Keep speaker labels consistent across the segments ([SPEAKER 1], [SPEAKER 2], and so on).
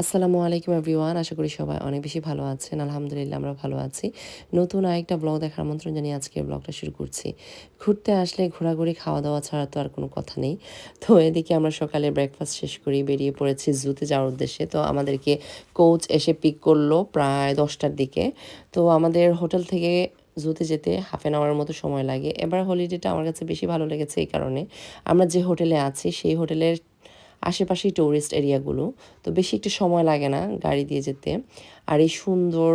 [SPEAKER 1] আসসালামু আলাইকুম এভরিওয়ান, আশা করি সবাই অনেক বেশি ভালো আছেন। আলহামদুলিল্লাহ, আমরা ভালো আছি। নতুন আরেকটা ব্লগ দেখার আমন্ত্রণ জানিয়ে আজকে ব্লগটা শুরু করছি। ঘুরতে আসলে ঘোরাঘুরি খাওয়া দাওয়া ছাড়া তো আর কোনো কথা নেই। তো এদিকে আমরা সকালে ব্রেকফাস্ট শেষ করি, বেরিয়ে পড়েছি জুতে যাওয়ার উদ্দেশ্যে। তো আমাদেরকে কোচ এসে পিক করল প্রায় দশটার দিকে। তো আমাদের হোটেল থেকে জুতে যেতে হাফ অ্যান আওয়ারের মতো সময় লাগে। এবার হলিডেটা আমার কাছে বেশি ভালো লেগেছে এই কারণে। আমরা যে হোটেলে আছি, সেই হোটেলের আশেপাশেই টুরিস্ট এরিয়াগুলো তো বেশি একটু সময় লাগে না গাড়ি দিয়ে যেতে। আর এই সুন্দর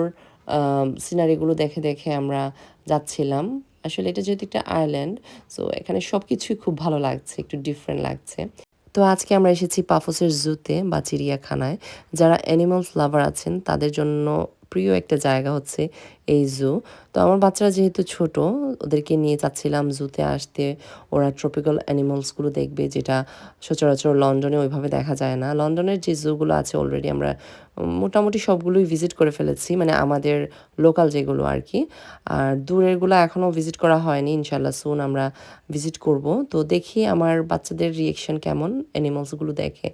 [SPEAKER 1] সিনারিগুলো দেখে দেখে আমরা যাচ্ছিলাম। আসলে এটা যেহেতু একটা আয়ারল্যান্ড সো এখানে সব কিছুই খুব ভালো লাগছে, একটু ডিফারেন্ট লাগছে। তো আজকে আমরা এসেছি পাফোসের জুতে বা চিড়িয়াখানায়। যারা অ্যানিমালস লাভার আছেন, তাদের জন্য প্রিয় একটা জায়গা হচ্ছে এই জু তো আমার বাচ্চারা যেহেতু ছোট, ওদেরকে নিয়ে যাচ্ছিলাম জুতে আসতে। ওরা ট্রপিক্যাল অ্যানিমালসগুলো দেখবে, যেটা সচরাচর লন্ডনে ওইভাবে দেখা যায় না। লন্ডনের যে জুগুলো আছে অলরেডি আমরা মোটামুটি সবগুলোই ভিজিট করে ফেলেছি মানে আমাদের লোকাল যেগুলো আর কি আর দূরেরগুলো এখনও ভিজিট করা হয়নি ইনশাল্লাহ সুন আমরা ভিজিট করব। তো দেখি আমার বাচ্চাদের রিয়েকশন কেমন অ্যানিমালসগুলো দেখে।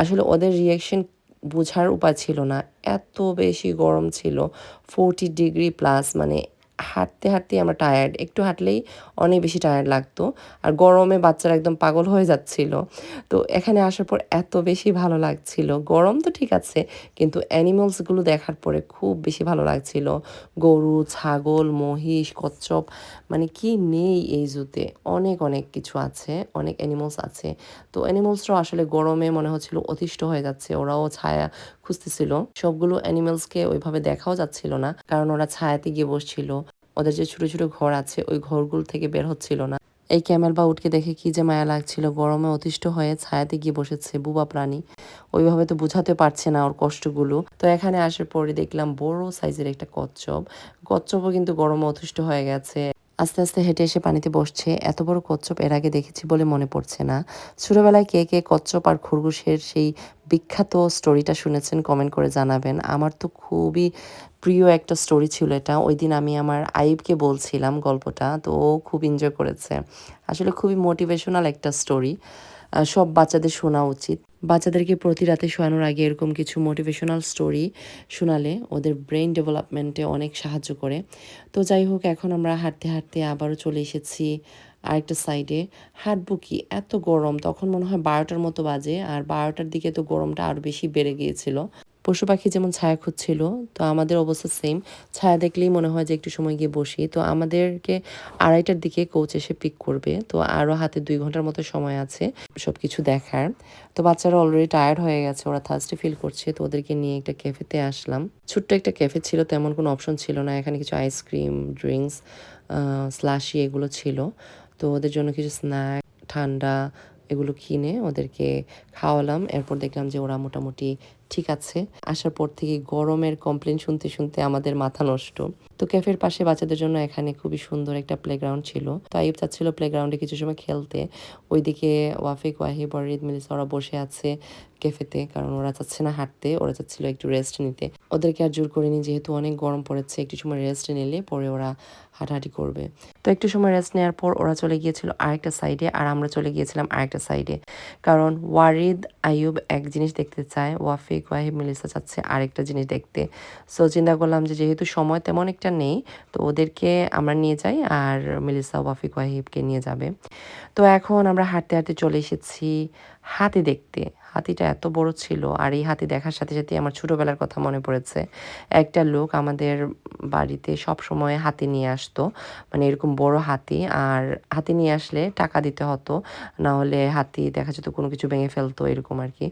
[SPEAKER 1] আসলে ওদের রিয়েকশন বোঝার উপায় ছিল না। এত বেশি গরম ছিল ফোরটি ডিগ্রি প্লাস মানে হাঁটতে হাঁটতে আমরা টায়ার্ড একটু হাঁটলেই অনেক বেশি টায়ার্ড লাগতো। আর গরমে বাচ্চারা একদম পাগল হয়ে যাচ্ছিল। তো এখানে আসার পর এত বেশি ভালো লাগছিল। গরম তো ঠিক আছে, কিন্তু অ্যানিমালসগুলো দেখার পরে খুব বেশি ভালো লাগছিল। গরু, ছাগল, মহিষ, কচ্ছপ মানে কি নেই এই জুতে। অনেক অনেক কিছু আছে, অনেক অ্যানিমালস আছে। তো অ্যানিমালসরাও আসলে গরমে মনে হচ্ছিল অতিষ্ঠ হয়ে যাচ্ছে। ওরাও ছায়া খুঁজতেছিল। সবগুলো অ্যানিমালসকে ওইভাবে দেখাও যাচ্ছিল না, কারণ ওরা ছায়াতে গিয়ে বসছিল। ওদের যে ছোট ছোট ঘর আছে, ওই ঘরগুলো থেকে বের হচ্ছিল না। এই ক্যামেল বা উঠকে দেখে কি যে মায়া লাগছিল, গরমে অতিষ্ঠ হয়ে ছায়াতে গিয়ে বসেছে বুবা প্রাণী। ওইভাবে তো বুঝাতে পারছে না ওর কষ্টগুলো। তো এখানে আসার পরে দেখলাম বড় সাইজের একটা কচ্ছপ। কচ্ছপও কিন্তু গরমে অতিষ্ঠ হয়ে গেছে। আস্তে আস্তে হেঁটে এসে পানিতে বসছে। এত বড় কচ্ছপ এর আগে দেখেছি বলে মনে পড়ছে না। ছোটবেলায় কে কে কচ্ছপ আর খরগোশের সেই বিখ্যাত স্টোরিটা শুনেছেন কমেন্ট করে জানাবেন। আমার তো খুবই প্রিয় একটা স্টোরি ছিল এটা। ওই দিন আমি আমার আইবকে বলছিলাম গল্পটা, তো ও খুব এনজয় করেছে। আসলে খুবই মোটিভেশনাল একটা স্টোরি সব বাচ্চাদের শোনা উচিত। বাচ্চাদেরকে প্রতি রাতে শোয়ানোর আগে এরকম কিছু মোটিভেশনাল স্টোরি শোনালে ওদের ব্রেন ডেভেলপমেন্টে অনেক সাহায্য করে। তো যাই হোক, এখন আমরা হাঁটতে হাঁটতে আবারও চলে এসেছি আরেকটা সাইডে হাঁটবো কি? এত গরম। তখন মনে হয় বারোটার মতো বাজে। আর বারোটার দিকে তো গরমটা আরও বেশি বেড়ে গিয়েছিল। পশু পাখি যেমন ছায়া খুঁজছিল তো আমাদের অবস্থা সেম ছায়া দেখলেই মনে হয় যে একটু সময় গিয়ে বসি। তো আমাদেরকে আড়াইটার দিকে কোচ এসে পিক করবে। তো আরও হাতে দুই ঘণ্টার মতো সময় আছে সব কিছু দেখার। তো বাচ্চারা অলরেডি টায়ার্ড হয়ে গেছে, ওরা থার্সডে ফিল করছে, তো ওদেরকে নিয়ে একটা ক্যাফেতে আসলাম। ছোট্ট একটা ক্যাফে ছিল, তেমন কোনো অপশন ছিল না। এখানে কিছু আইসক্রিম ড্রিঙ্কস স্লাশি এগুলো ছিল। তো ওদের জন্য কিছু স্ন্যাক ঠান্ডা এগুলো কিনে ওদেরকে খাওয়ালাম। এরপর দেখলাম যে ওরা মোটামুটি ঠিক আছে। আসার পর থেকে গরমের কমপ্লেন শুনতে শুনতে আমাদের মাথা নষ্ট। তো ক্যাফের পাশে বাচ্চাদের জন্য এখানে খুবই সুন্দর একটা প্লেগ্রাউন্ড ছিল। তো আইব চাচ্ছিল প্লেগ্রাউন্ডে কিছু সময় খেলতে। ওইদিকে ওয়াফিক ওয়াহিব অরিদ মিলিস ওরা বসে আছে ক্যাফেতে কারণ ওরা চাচ্ছে না হাঁটতে, ওরা চাচ্ছিল একটু রেস্ট নিতে। ওদেরকে আর জোর করিনি, যেহেতু অনেক গরম পড়েছে, একটু সময় রেস্ট নিলে পরে ওরা হাঁটাহাঁটি করবে। তো একটু সময় রেস্ট নেওয়ার পর ওরা চলে গিয়েছিল আরেকটা সাইডে আর আমরা চলে গিয়েছিলাম আরেকটা সাইডে কারণ ওয়ারিদ, আইয়ুব এক জিনিস দেখতে চায়, ওয়াফিক ওয়াহিব মিলিসা চাচ্ছে আরেকটা জিনিস দেখতে। সো চিন্তা করলাম যে যেহেতু সময় তেমন একটা নেই, তো ওদেরকে আমরা নিয়ে যাই আর মিলিসা ওয়াফিক ওয়াহিবকে নিয়ে যাবে। তো এখন আমরা হাঁটতে হাঁটতে চলে এসেছি হাতি দেখতে। হাতিটা এত বড় ছিল আর এই হাতি দেখার সাথে সাথে আমার ছোটোবেলার কথা মনে পড়েছে। একটা লোক আমাদের বাড়িতে সব সময় হাতি নিয়ে আসতো মানে এরকম বড় হাতি আর হাতি নিয়ে আসলে টাকা দিতে হতো, না হলে হাতি দেখা যেত কোনো কিছু ভেঙে ফেলতো, এরকম আর কি।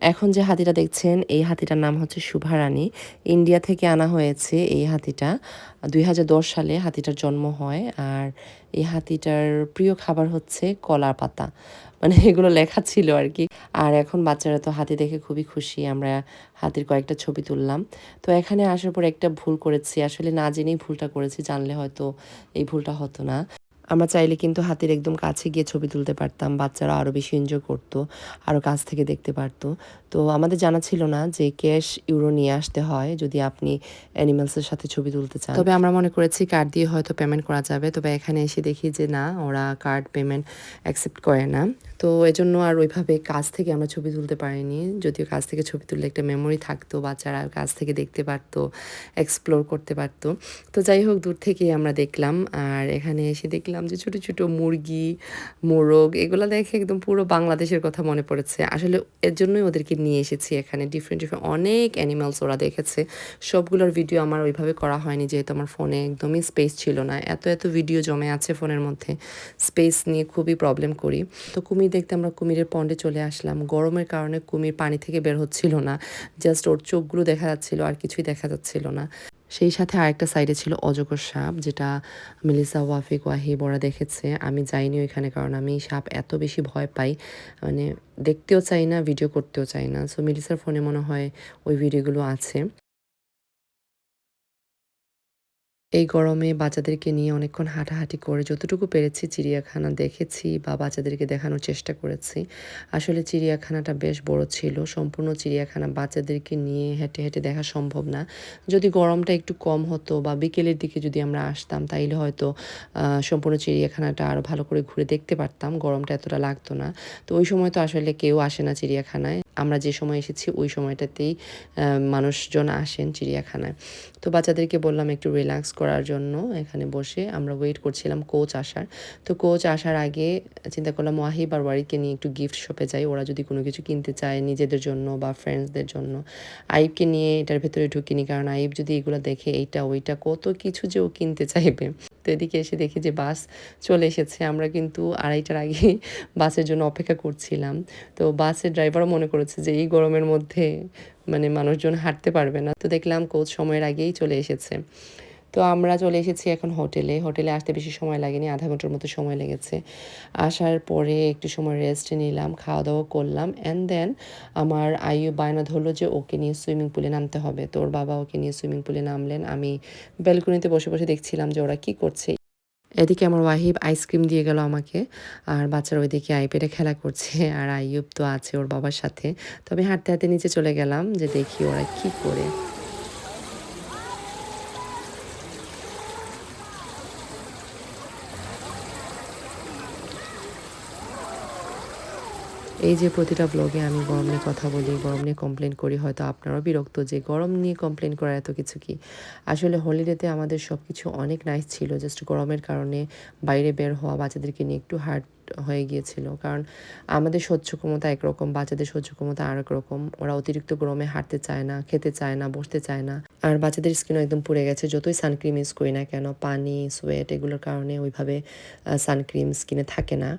[SPEAKER 1] এখন যে হাতিটা দেখছেন, এই হাতিটার নাম হচ্ছে শুভা রানী ইন্ডিয়া থেকে আনা হয়েছে এই হাতিটা। দুই হাজার দশ সালে হাতিটার জন্ম হয় আর এই হাতিটার প্রিয় খাবার হচ্ছে কলার পাতা। মানে এগুলো লেখা ছিল আর কি। আর এখন বাচ্চারা তো হাতি দেখে খুবই খুশি, আমরা হাতির কয়েকটা ছবি তুললাম। তো এখানে আসার পর একটা ভুল করেছি, আসলে না জেনেই ভুলটা করেছি, জানলে হয়তো এই ভুলটা হতো না। আমরা চাইলে কিন্তু হাতির একদম কাছে গিয়ে ছবি তুলতে পারতাম, বাচ্চারা আরও বেশি এনজয় করতো আরও কাছ থেকে দেখতে পারতো। তো আমাদের জানা ছিল না যে ক্যাশ ইউরো নিয়ে আসতে হয় যদি আপনি অ্যানিমালসের সাথে ছবি তুলতে চান। তবে আমরা মনে করেছি কার্ড দিয়ে হয়তো পেমেন্ট করা যাবে, তবে এখানে এসে দেখি যে না, ওরা কার্ড পেমেন্ট অ্যাকসেপ্ট করে না। তো এজন্য আর ওইভাবে কাছ থেকে আমরা ছবি তুলতে পারিনি, যদিও কাছ থেকে ছবি তুললে একটা মেমোরি থাকতো, বাচ্চারা কাছ থেকে দেখতে পারতো এক্সপ্লোর করতে পারতো। তো যাই হোক, দূর থেকেই আমরা দেখলাম, আর এখানে এসে দেখলাম যে ছোটো ছোটো মুরগি, মোরগ, এগুলো দেখে একদম পুরো বাংলাদেশের কথা মনে পড়েছে। আসলে এর জন্যই ওদেরকে নিয়ে এসেছি এখানে। ডিফারেন্ট ডিফারেন্ট অনেক অ্যানিমালস ওরা দেখেছে। সবগুলোর ভিডিও আমার ওইভাবে করা হয়নি, যেহেতু আমার ফোনে একদমই স্পেস ছিল না। এত এত ভিডিও জমে আছে ফোনের মধ্যে। স্পেস নিয়ে খুবই প্রবলেম করি। তো কুমির দেখতে আমরা কুমিরের পন্ডে চলে আসলাম। গরমের কারণে কুমির পানি থেকে বের হচ্ছিল না। জাস্ট ওর চোখগুলো দেখা যাচ্ছিল আর কিছুই দেখা যাচ্ছিল না। সেই সাথে আরেকটা সাইডে ছিল অজগর সাপ, যেটা মিলিসা, ওয়াফিক ওয়াহি বড়া দেখেছে। আমি যাইনি ওইখানে কারণ আমি সাপ এত বেশি ভয় পাই। মানে দেখতেও চাই না ভিডিও করতেও চাই না। সো মিলিসার ফোনে মনে হয় ওই ভিডিওগুলো আছে। এই গরমে বাচ্চাদেরকে নিয়ে অনেকক্ষণ হাঁটাহাঁটি করে যতটুকু পেরেছি চিড়িয়াখানা দেখেছি বা বাচ্চাদেরকে দেখানোর চেষ্টা করেছি। আসলে চিড়িয়াখানাটা বেশ বড় ছিল। সম্পূর্ণ চিড়িয়াখানা বাচ্চাদেরকে নিয়ে হেঁটে হেঁটে দেখা সম্ভব না। যদি গরমটা একটু কম হতো বা বিকেলের দিকে যদি আমরা আসতাম, তাইলে হয়তো সম্পূর্ণ চিড়িয়াখানাটা আরও ভালো করে ঘুরে দেখতে পারতাম। গরমটা এতটা লাগতো না। তো ওই সময় তো আসলে কেউ আসে না চিড়িয়াখানায়। আমরা যে সময় এসেছি, ওই সময়টাতেই মানুষজন আসেন চিড়িয়াখানায়। তো বাচ্চাদেরকে বললাম একটু রিল্যাক্স করার জন্য এখানে বসে। আমরা ওয়েট করছিলাম কোচ আসার। তো কোচ আসার আগে চিন্তা করলাম, ওয়াহিব আর ওয়ারিকে নিয়ে একটু গিফট শপে যাই। ওরা যদি কোনো কিছু কিনতে চায় নিজেদের জন্য বা ফ্রেন্ডসদের জন্য। আইবকে নিয়ে এটার ভেতরে ঢুকিনি, কারণ আইব যদি এগুলো দেখে এইটা, ওইটা, কত কিছু যে ও কিনতে চাইবে। তো এদিকে এসে দেখি যে বাস চলে এসেছে। আমরা কিন্তু আড়াইটার আগে বাসের জন্য অপেক্ষা করছিলাম। তো বাসের ড্রাইভারও মনে করেছে যে, এই গরমের মধ্যে মানে মানুষজন হাঁটতে পারবে না। তো দেখলাম কোচ সময়ের আগেই চলে এসেছে। তো আমরা চলে এসেছি এখন হোটেলে। হোটেলে আসতে বেশি সময় লাগেনি, আধা ঘণ্টার মতো সময় লেগেছে। আসার পরে একটু সময় রেস্ট নিলাম খাওয়া দাওয়া করলাম। অ্যান্ড দেন আমার আয়ু বায়না ধরলো যে, ওকে নিয়ে সুইমিং পুলে নামতে হবে। তোর বাবা ওকে নিয়ে সুইমিং পুলে নামলেন। আমি ব্যালকনিতে বসে বসে দেখছিলাম যে, ওরা কি করছে। এদিকে আমার ওয়াহিব আইসক্রিম দিয়ে গেল আমাকে। আর বাচ্চারা ওইদিকে আইপ্যাডে খেলা করছে। আর আইয়ুব তো আছে ওর বাবার সাথে। তবে হাঁটতে হাঁটতে নিচে চলে গেলাম যে দেখি ওরা কি করে। এই যে প্রতিটা ব্লগে আমি গরম নিয়ে কথা বলি, গরম নিয়ে কমপ্লেন করি, হয়তো আপনারাও বিরক্ত যে গরম নিয়ে কমপ্লেন করার এত কিছু কি? আসলে হলিডেতে আমাদের সব কিছু অনেক নাইস ছিল জাস্ট গরমের কারণে বাইরে বের হওয়া বাচ্চাদেরকে নিয়ে একটু হার্ড হয়ে গিয়েছিল। কারণ আমাদের সহ্য ক্ষমতা একরকম, বাচ্চাদের সহ্য ক্ষমতা আর রকম। ওরা অতিরিক্ত গরমে হাঁটতে চায় না, খেতে চায় না, বসতে চায় না। আর বাচ্চাদের স্কিনও একদম পুড়ে গেছে। যতই সানক্রিম ইউজ করি না কেন, পানি, সোয়েট এগুলোর কারণে ওইভাবে সানক্রিম স্কিনে থাকে না।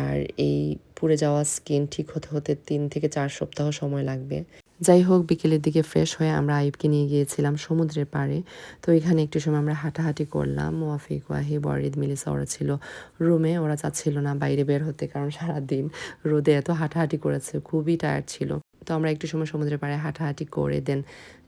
[SPEAKER 1] আর এই পুড়ে যাওয়া স্কিন ঠিক হতে হতে তিন থেকে চার সপ্তাহ সময় লাগবে। যাই হোক, বিকেলের দিকে ফ্রেশ হয়ে আমরা আইবকে নিয়ে গিয়েছিলাম সমুদ্রের পাড়ে। তো এখানে একটু সময় আমরা হাঁটাহাঁটি করলাম। ওয়াফিক ওয়াহি বরিদ মিলিসা ওরা ছিল রুমে। ওরা চাচ্ছিল না বাইরে বের হতে, কারণ সারাদিন রোদে এত হাঁটাহাঁটি করেছে। খুবই টায়ার্ড ছিল। তো আমরা একটু সময় সমুদ্রের পাড়ে হাঁটাহাঁটি করে দেন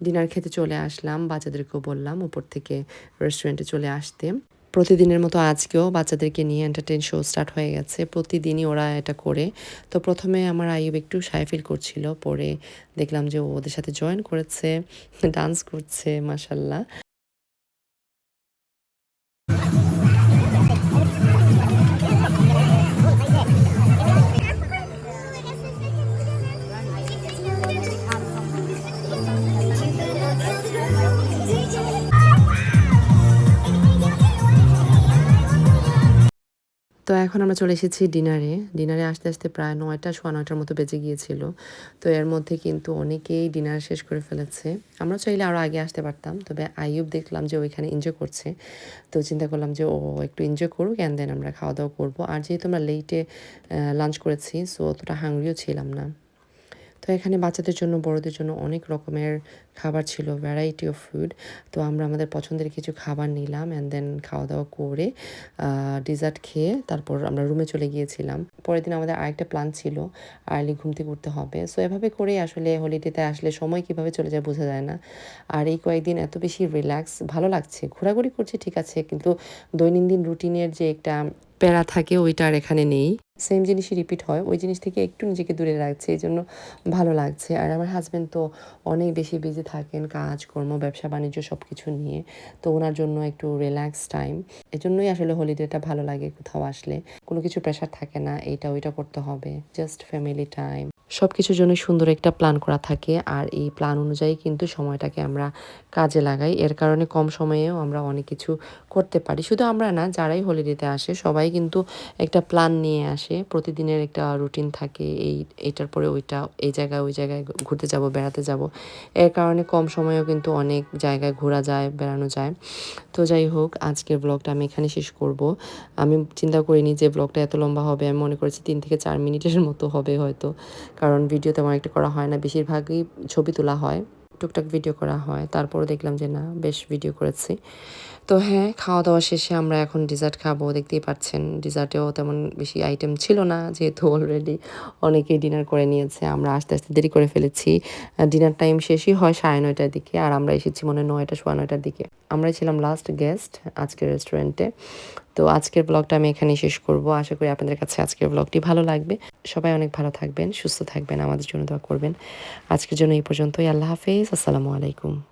[SPEAKER 1] ডিনার খেতে চলে আসলাম। বাচ্চাদেরকেও বললাম উপর থেকে রেস্টুরেন্টে চলে আসতে। প্রতিদিনের মতো আজকেও বাচ্চাদেরকে নিয়ে এন্টারটেন শো স্টার্ট হয়ে গেছে। প্রতিদিনই ওরা এটা করে। তো প্রথমে আমার আইব একটু সাই ফিল করছিল। পরে দেখলাম যে ওদের সাথে জয়েন করেছে ডান্স করছে মাসাল্লাহ এখন আমরা চলে এসেছি ডিনারে। ডিনারে আসতে আসতে প্রায় নয়টা, সোয়া নয়টার মতো বেজে গিয়েছিল। তো এর মধ্যে কিন্তু অনেকেই ডিনার শেষ করে ফেলেছে। আমরা চাইলে আরও আগে আসতে পারতাম, তবে আইয়ুব দেখলাম যে ওইখানে এনজয় করছে। তো চিন্তা করলাম যে ও একটু এনজয় করুক অ্যান্ড দেন আমরা খাওয়া দাওয়া করব। আর যেহেতু আমরা লেটে লাঞ্চ করেছি সো অতটা হাংরিও ছিলাম না। তো এখানে বাচ্চাদের জন্য, বড়দের জন্য অনেক রকমের খাবার ছিল ভ্যারাইটি অফ ফুড তো আমরা আমাদের পছন্দের কিছু খাবার নিলাম অ্যান্ড দেন খাওয়া দাওয়া করে ডিজার্ট খেয়ে তারপর আমরা রুমে চলে গিয়েছিলাম। পরের দিন আমাদের আরেকটা প্ল্যান ছিল আর্লি ঘুম থেকে উঠতে হবে। সো এভাবে করেই আসলে হলিডেতে আসলে সময় কীভাবে চলে যায় বোঝা যায় না। আর এই কয়েকদিন এত বেশি রিল্যাক্স ভালো লাগছে, ঘোরাঘুরি করছে ঠিক আছে, কিন্তু দৈনন্দিন রুটিনের যে একটা প্যারা থাকে, ওইটা আর এখানে নেই। সেম জিনিসই রিপিট হয়। ওই জিনিস থেকে একটু নিজেকে দূরে রাখছে, এই জন্য ভালো লাগছে। আর আমার হাজব্যান্ড তো অনেক বেশি বিজি থাকেন কাজকর্ম ব্যবসা, বাণিজ্য সব কিছু নিয়ে। তো ওনার জন্য একটু রিল্যাক্স টাইম এজন্যই আসলে হলিডেটা ভালো লাগে কোথাও আসলে। কোনো কিছু প্রেশার থাকে না এইটা ওইটা করতে হবে। জাস্ট ফ্যামিলি টাইম সব কিছুর জন্য সুন্দর একটা প্ল্যান করা থাকে আর এই প্ল্যান অনুযায়ী কিন্তু সময়টাকে আমরা কাজে লাগাই। এর কারণে কম সময়েও আমরা অনেক কিছু করতে পারি। শুধু আমরা না, যারাই হলিডেতে আসে, সবাই কিন্তু একটা প্ল্যান নিয়ে আসে। প্রতিদিনের একটা রুটিন থাকে, এই, এটার পরে ওইটা, এই জায়গায় ওই জায়গায় ঘুরতে যাব, বেড়াতে যাব। এর কারণে কম সময়েও কিন্তু অনেক জায়গায় ঘোরা যায়, বেড়ানো যায়। তো যাই হোক, আজকের ব্লগটা আমি এখানে শেষ করব। আমি চিন্তা করিনি যে ব্লগটা এত লম্বা হবে। আমি মনে করেছি তিন থেকে চার মিনিটের মতো হবে হয়তো। কারণ ভিডিও তেমন একটা করা হয় না। বেশিরভাগই ছবি তোলা হয়, টুকটাক ভিডিও করা হয়। তারপরে দেখলাম যে না, বেশ ভিডিও করেছি। তো হ্যাঁ খাওয়া দাওয়া শেষে আমরা এখন ডিজার্ট খাব। দেখতেই পাচ্ছেন ডিজার্টেও তেমন বেশি আইটেম ছিল না, যেহেতু অলরেডি অনেকেই ডিনার করে নিয়েছে। আমরা আস্তে আস্তে দেরি করে ফেলেছি। ডিনার টাইম শেষই হয় সাড়ে নয়টার দিকে, আর আমরা এসেছি মনে হয় নয়টা, সোয়া নয়টার দিকে। আমরাই ছিলাম লাস্ট গেস্ট আজকের রেস্টুরেন্টে তো আজকের ব্লগটা আমি এখানেই শেষ করব। আশা করি আপনাদের কাছে আজকের ব্লগটি ভালো লাগবে। সবাই অনেক ভালো থাকবেন, সুস্থ থাকবেন, আমাদের জন্য দোয়া করবেন। আজকের জন্য এই পর্যন্তই। আল্লাহ হাফেজ। আসসালামু আলাইকুম।